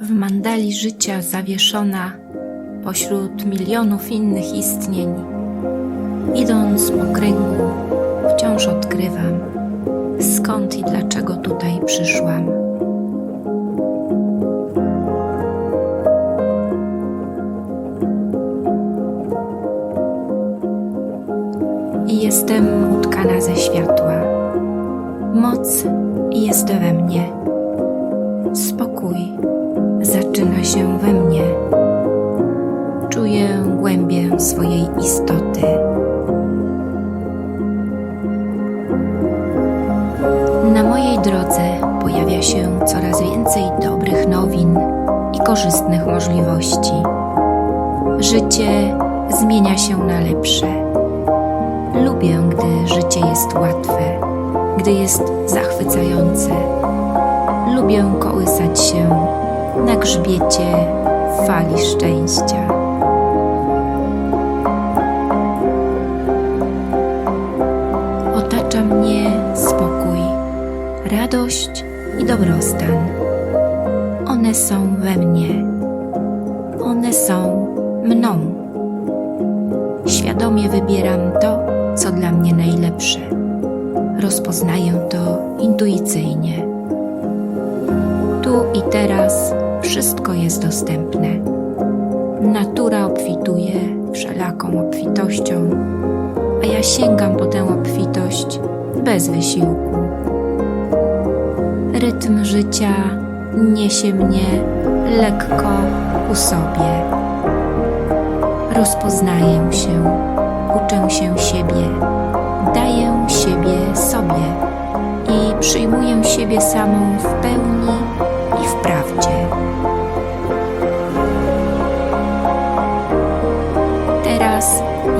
w mandali życia zawieszona pośród milionów innych istnień. Idąc po kręgu, wciąż odkrywam, skąd i dlaczego tutaj przyszłam. I jestem utkana ze światła. Moc jest we mnie. Się we mnie. Czuję głębię swojej istoty. Na mojej drodze pojawia się coraz więcej dobrych nowin i korzystnych możliwości. Życie zmienia się na lepsze. Lubię, gdy życie jest łatwe, gdy jest zachwycające. Lubię kołysać się na grzbiecie fali szczęścia. Otacza mnie spokój, radość i dobrostan. One są we mnie. One są mną. Świadomie wybieram to, co dla mnie najlepsze. Rozpoznaję to intuicyjnie. Tu i teraz wszystko jest dostępne. Natura obfituje wszelaką obfitością, a ja sięgam po tę obfitość bez wysiłku. Rytm życia niesie mnie lekko ku sobie. Rozpoznaję się, uczę się siebie, daję siebie sobie i przyjmuję siebie samą w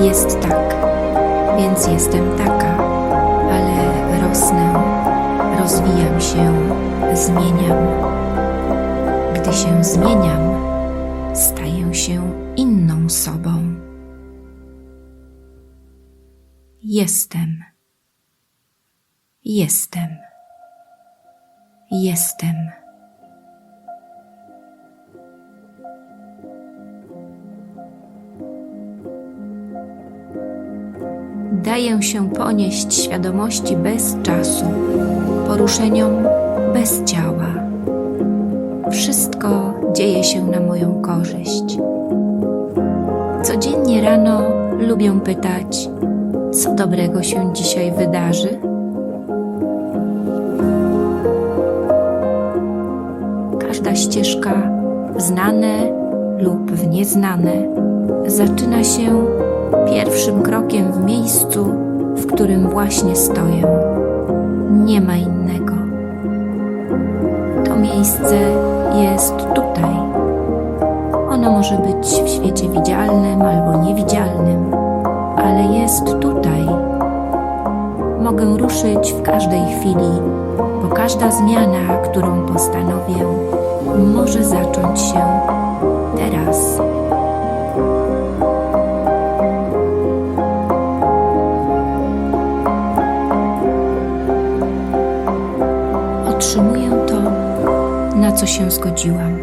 jest tak, więc jestem taka, ale rosnę, rozwijam się, zmieniam. Gdy się zmieniam, staję się inną sobą. Jestem. Jestem. Jestem. Daję się ponieść świadomości bez czasu, poruszeniom bez ciała. Wszystko dzieje się na moją korzyść. Codziennie rano lubię pytać, co dobrego się dzisiaj wydarzy? Każda ścieżka, znane lub w nieznane, zaczyna się pierwszym krokiem w miejscu, w którym właśnie stoję. Nie ma innego. To miejsce jest tutaj. Ono może być w świecie widzialnym albo niewidzialnym, ale jest tutaj. Mogę ruszyć w każdej chwili, bo każda zmiana, którą postanowię, może zacząć się teraz. Co się zgodziłam.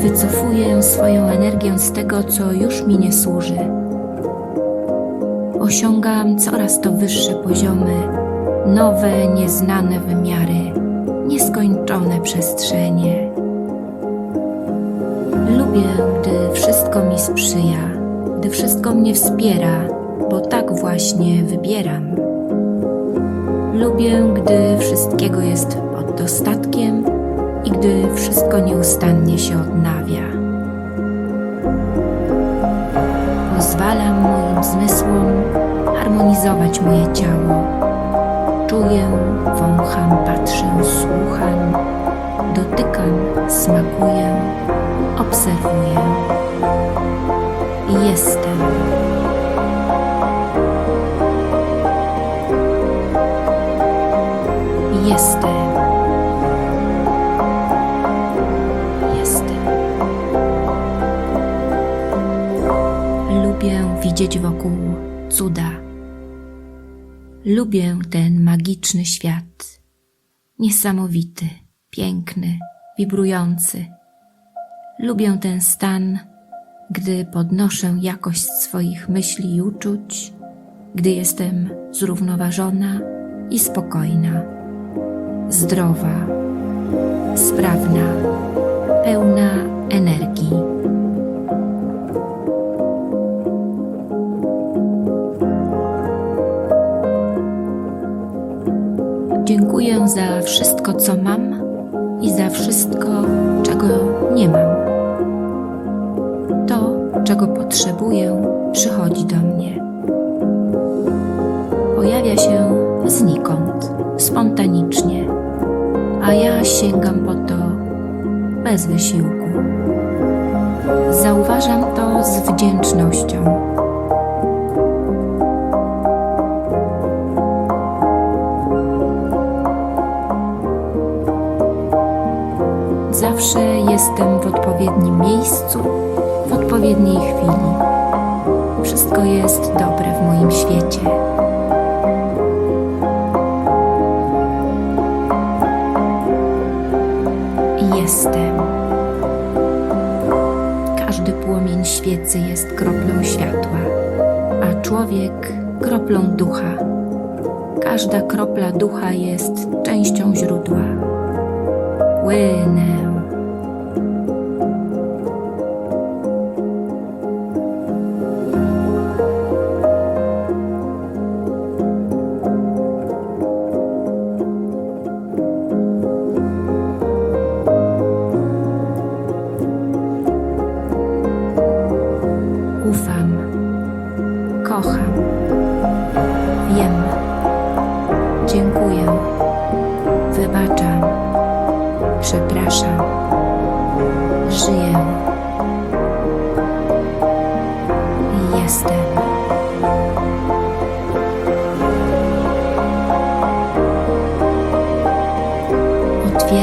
Wycofuję swoją energię z tego, co już mi nie służy. Osiągam coraz to wyższe poziomy, nowe, nieznane wymiary, nieskończone przestrzenie. Lubię, gdy wszystko mi sprzyja, gdy wszystko mnie wspiera, bo tak właśnie wybieram. Lubię, gdy wszystkiego jest pod dostatkiem i gdy wszystko nieustannie się odnawia. Pozwalam moim zmysłom harmonizować moje ciało. Czuję, wącham, patrzę, słucham, dotykam, smakuję, obserwuję. Jestem. Jestem. Widzieć wokół cuda. Lubię ten magiczny świat. Niesamowity, piękny, wibrujący, Lubię ten stan, gdy podnoszę jakość swoich myśli i uczuć, gdy jestem zrównoważona i spokojna, zdrowa, sprawna, pełna energii. Dziękuję za wszystko, co mam i za wszystko, czego nie mam. To, czego potrzebuję, przychodzi do mnie. Pojawia się znikąd, spontanicznie, a ja sięgam po to bez wysiłku. Zauważam to z wdzięcznością. Zawsze jestem w odpowiednim miejscu, w odpowiedniej chwili. Wszystko jest dobre w moim świecie. Jestem. Każdy płomień świecy jest kroplą światła, a człowiek kroplą ducha. Każda kropla ducha jest częścią źródła. Płynę.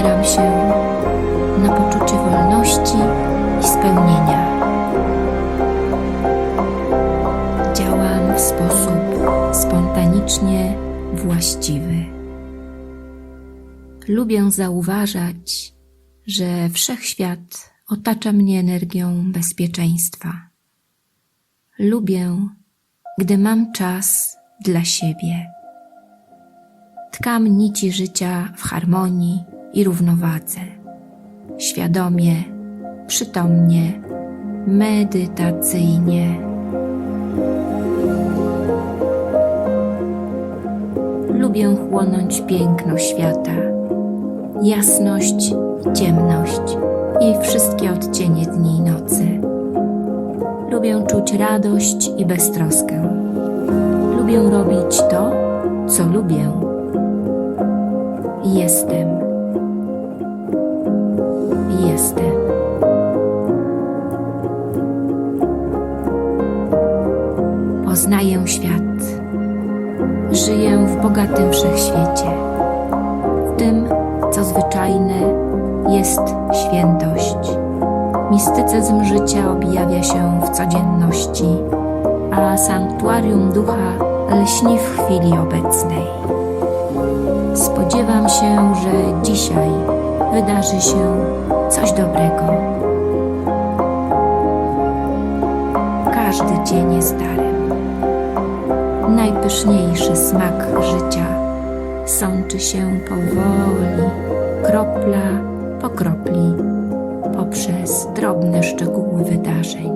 Otwieram się na poczucie wolności i spełnienia. Działam w sposób spontanicznie właściwy. Lubię zauważać, że wszechświat otacza mnie energią bezpieczeństwa. Lubię, gdy mam czas dla siebie. Tkam nici życia w harmonii i równowadze. Świadomie, przytomnie, medytacyjnie. Lubię chłonąć piękno świata, jasność ciemność i wszystkie odcienie dni i nocy. Lubię czuć radość i beztroskę. Lubię robić to, co lubię. Jestem. Jestem. Poznaję świat. Żyję w bogatym wszechświecie. W tym, co zwyczajne, jest świętość. Mistycyzm życia objawia się w codzienności, a sanktuarium ducha lśni w chwili obecnej. Spodziewam się, że dzisiaj wydarzy się coś dobrego. Każdy dzień jest darem. Najpyszniejszy smak życia sączy się powoli, kropla po kropli, poprzez drobne szczegóły wydarzeń.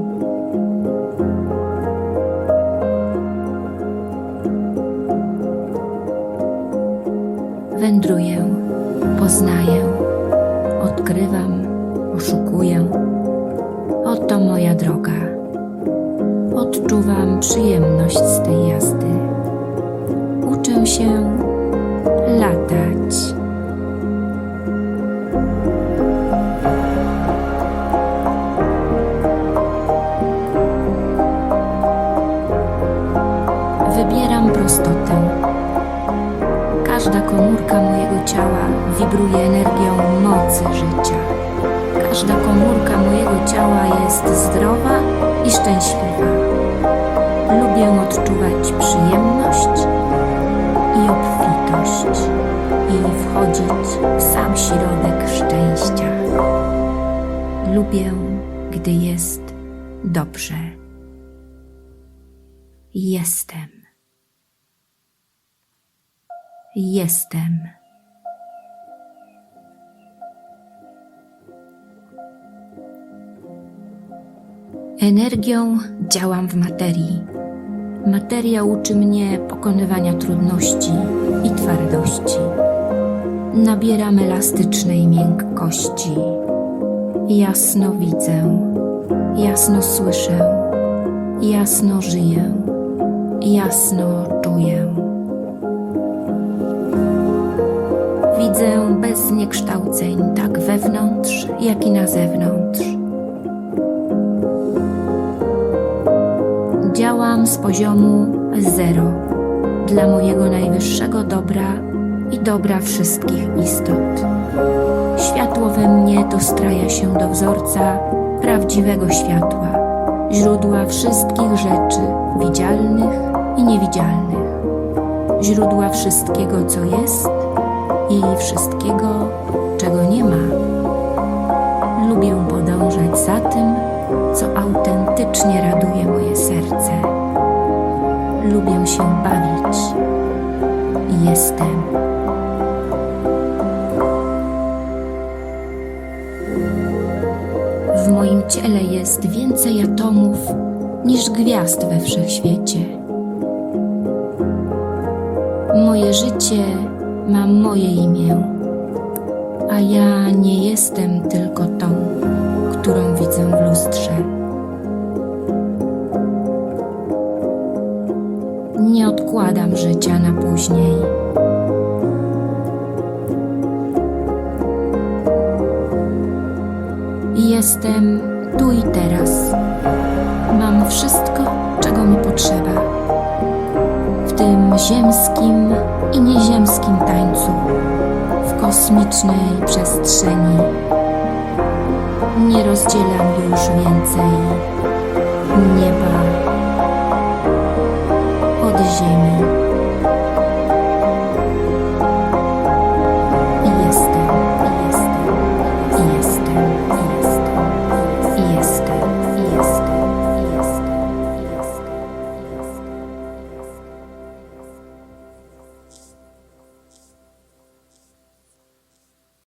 Wędruję, poznaję, odkrywam, poszukuję. Oto moja droga. Odczuwam przyjemność z tej jazdy. Uczę się latać. Wchodzić w sam środek szczęścia. Lubię gdy jest dobrze. Jestem. Jestem. Energią działam w materii. Materia uczy mnie pokonywania trudności i twardości. Nabieram elastycznej miękkości. Jasno widzę, jasno słyszę, jasno żyję, jasno czuję. Widzę bez zniekształceń tak wewnątrz, jak i na zewnątrz. Działam z poziomu zero dla mojego najwyższego dobra i dobra wszystkich istot. Światło we mnie dostraja się do wzorca prawdziwego światła, źródła wszystkich rzeczy widzialnych i niewidzialnych, źródła wszystkiego, co jest i wszystkiego, czego nie ma. Lubię podążać za tym, co autentycznie raduje moje serce. Lubię się bawić i jestem. W moim ciele jest więcej atomów niż gwiazd we wszechświecie. Moje życie ma moje imię, a ja nie jestem tylko tą, którą widzę w lustrze. Nie odkładam życia na później. jestem tu i teraz. Mam wszystko, czego mi potrzeba. W tym ziemskim i nieziemskim tańcu, w kosmicznej przestrzeni. Nie rozdzielam już więcej nieba od ziemi.